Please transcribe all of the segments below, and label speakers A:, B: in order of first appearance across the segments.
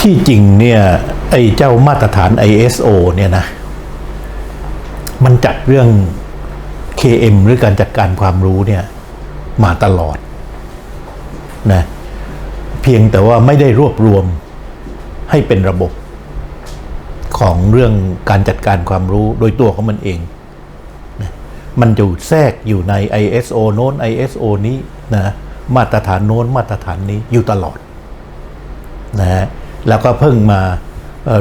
A: ที่จริงเนี่ยไอ้เจ้ามาตรฐาน ISO เนี่ยนะ มันจัดเรื่อง KM หรือการจัดการความรู้เนี่ยมาตลอดนะเพียงแต่ว่าไม่ได้รวบรวมให้เป็นระบบของเรื่องการจัดการความรู้โดยตัวของมันเองนะมันอยู่แทรกอยู่ใน ISO โน้น ISO นี้นะมาตรฐานโน้นมาตรฐานนี้อยู่ตลอดนะฮะ แล้วก็เพิ่งมา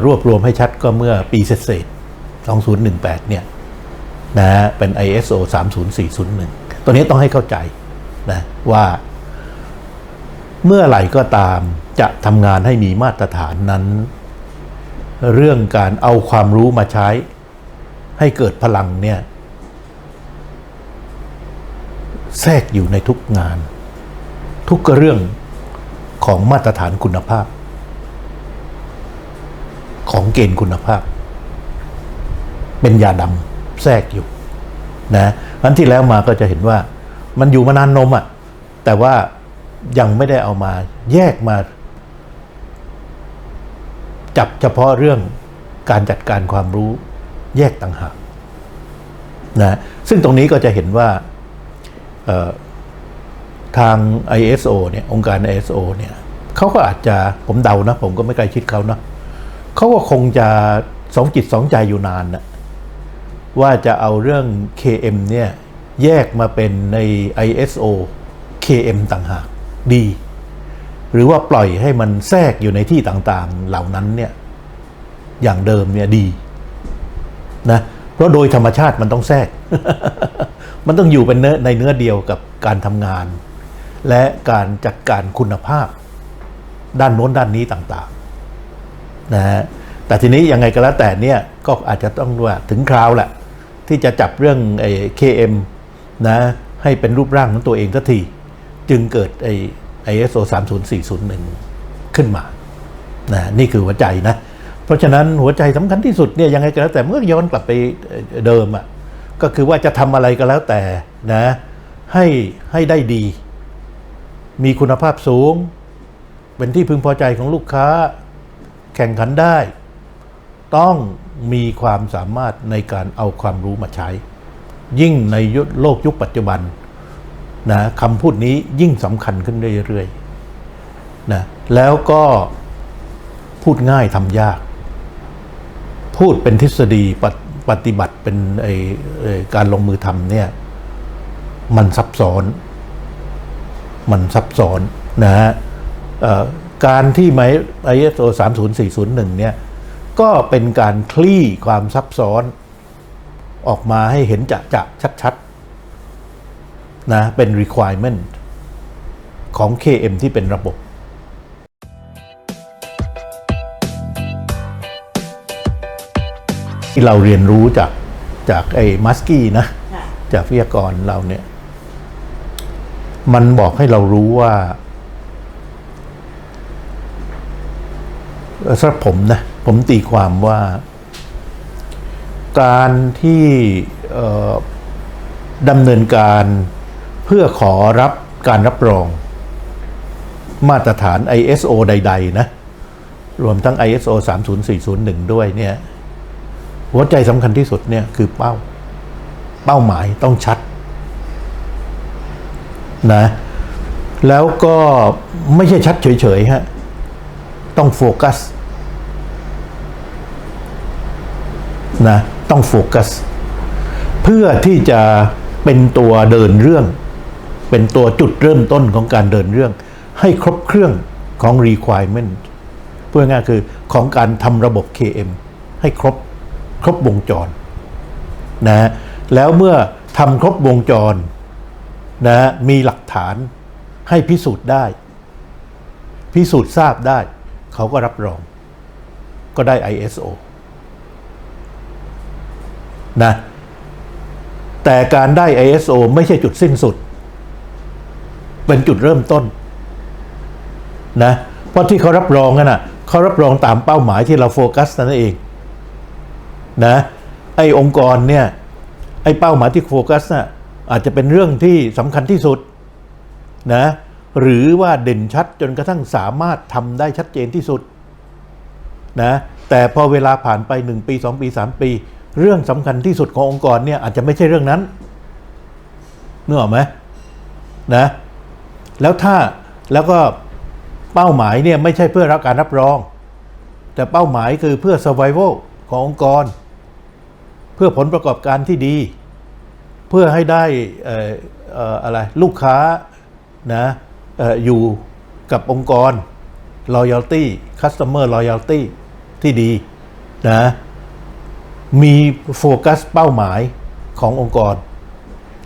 A: รวบรวมให้ชัดก็เมื่อปีเศษ2018 เนี่ยนะฮะเป็น ISO 30401 ตัวนี้ต้องให้เข้าใจนะว่า เมื่อไหร่ก็ตามจะทำงานให้มีมาตรฐานนั้น เรื่องการเอาความรู้มาใช้ ให้เกิดพลังเนี่ยแทรกอยู่ในทุกงาน ทุกเรื่องของมาตรฐานคุณภาพ ของเกณฑ์คุณภาพ เป็นยาดำแทรกอยู่นะอันที่แล้วมาก็จะเห็นว่ามันอยู่มานานนมอะ่ะ แต่ว่ายังไม่ได้เอามาแยกมา จับเฉพาะเรื่องการจัดการความรู้แยกต่างหากนะซึ่งตรงนี้ก็จะเห็นว่าเอ่อทาง ISO เนี่ยองค์การ ISO เนี่ยเขาก็อาจจะผมเดานะ ผมก็ไม่ใกล้ชิดเขานะ เขาก็คงจะสองจิตสองใจอยู่นานนะว่าจะเอาเรื่อง KM เนี่ยแยกมาเป็นใน ISO KM ต่างหากดี หรือว่าปล่อยให้มันแทรกอยู่ในที่ต่างๆ เหล่านั้นเนี่ยอย่างเดิมเนี่ยดีนะเพราะโดยธรรมชาติมันต้องแทรก มันต้องอยู่เป็นเนื้อในเนื้อเดียวกับการทำงาน และการจัดการคุณภาพ ด้านโน้นด้านนี้ต่างๆ นะฮะแต่ทีนี้ยังไงก็แล้วแต่เนี่ยก็อาจจะต้องว่าถึงคราวแหละที่จะจับเรื่องไอ้ KM นะให้เป็นรูปร่างของตัวเองสักที จึงเกิดไอ้ ISO 30401ขึ้นมานะนี่คือหัวใจนะ เพราะฉะนั้นหัวใจสำคัญที่สุดเนี่ยยังไงก็แล้วแต่เมื่อย้อนกลับไปเดิมอะ่ะก็คือว่าจะทำอะไรก็แล้วแต่นะให้ให้ได้ดี มีคุณภาพสูง เป็นที่พึงพอใจของลูกค้า แข่งขันได้ ต้องมีความสามารถในการเอาความรู้มาใช้ ยิ่งในยุคโลกยุคปัจจุบันนะคำพูดนี้ยิ่งสำคัญขึ้นเรื่อยๆนะแล้วก็พูดง่ายทำยาก พูดเป็นทฤษฎีปฏิปฏิบัติเป็นไอการลงมือทำเนี่ยมันซับซ้อน มันซับซ้อนนะฮะเอ่อ การที่ไม ISO 30401 เนี่ย ก็เป็นการคลี่ความซับซ้อนออกมาให้เห็นจะจะชัดๆนะเป็น requirement ของ KM ที่เป็นระบบที่เราเรียนรู้จากจากไอ้มัสกี้นะ
B: ค่ะ
A: จากวิทยากรเราเนี่ย มันบอกให้เรารู้ว่าเอ่อ สำหรับผมนะ ผมตีความว่า การที่ดำเนินการเพื่อขอรับการรับรอง มาตรฐาน ISO ใด ๆ นะ รวมทั้ง ISO 30401 ด้วยเนี่ย หัวใจสำคัญที่สุดเนี่ยคือเป้า เป้าหมายต้องชัด นะ แล้วก็ไม่ใช่ชัดเฉย ๆ ฮะ ต้องโฟกัสนะต้องโฟกัส เพื่อที่จะเป็นตัวเดินเรื่อง เป็นตัวจุดเริ่มต้นของการเดินเรื่อง ให้ครบเครื่องของ requirement เพื่อง่ายคือของการทำระบบ KM ให้ครบครบวงจรนะฮะแล้วเมื่อทำครบวงจรนะฮะมีหลักฐานให้พิสูจน์ได้ พิสูจน์ทราบได้ เขาก็รับรอง ก็ได้ ISO นะแต่การได้ ISO ไม่ใช่จุดสิ้นสุด เป็นจุดเริ่มต้นนะเพราะที่เขารับรองนั่นน่ะเขารับรองตามเป้าหมายที่เราโฟกัสนั่นเองนะไอ้องค์กรเนี่ยไอ้เป้าหมายที่โฟกัสน่ะอาจจะเป็นเรื่องที่สำคัญที่สุดนะ หรือว่าเด่นชัดจนกระทั่งสามารถทำได้ชัดเจนที่สุดนะแต่พอเวลาผ่านไป 1 ปี 2 ปี 3 ปี เรื่องสำคัญที่สุดขององค์กรเนี่ยอาจจะไม่ใช่เรื่องนั้นนึกออกไหมนะแล้วถ้าแล้วก็เป้าหมายเนี่ยไม่ใช่เพื่อรับการรับรอง แต่เป้าหมายคือเพื่อ survival ขององค์กร เพื่อผลประกอบการที่ดี เพื่อให้ได้อออะไรลูกค้านะ อยู่กับองค์กร loyalty customer loyalty ที่ดีนะมีโฟกัสเป้าหมายขององค์กร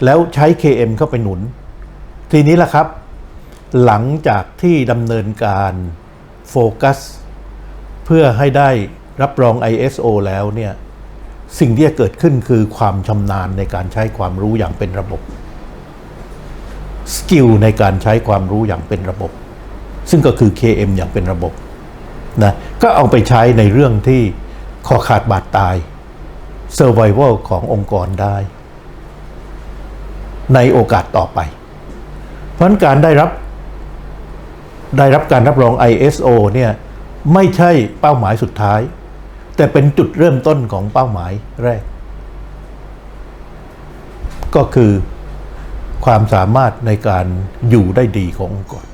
A: แล้วใช้ KM เข้าไปหนุน ทีนี้ล่ะครับ หลังจากที่ดำเนินการโฟกัส เพื่อให้ได้รับรอง ISO แล้วเนี่ย สิ่งที่จะเกิดขึ้นคือความชำนาญในการใช้ความรู้อย่างเป็นระบบ สกิลในการใช้ความรู้อย่างเป็นระบบ ซึ่งก็คือ KM อย่างเป็นระบบนะก็เอาไปใช้ในเรื่องที่คอขาดบาดตาย Survival ขององค์กรได้ ในโอกาสต่อไป เพราะการได้รับได้รับการรับรอง ISO เนี่ยไม่ใช่เป้าหมายสุดท้าย แต่เป็นจุดเริ่มต้นของเป้าหมายแรก ก็คือ ความสามารถในการอยู่ได้ดีขององค์กร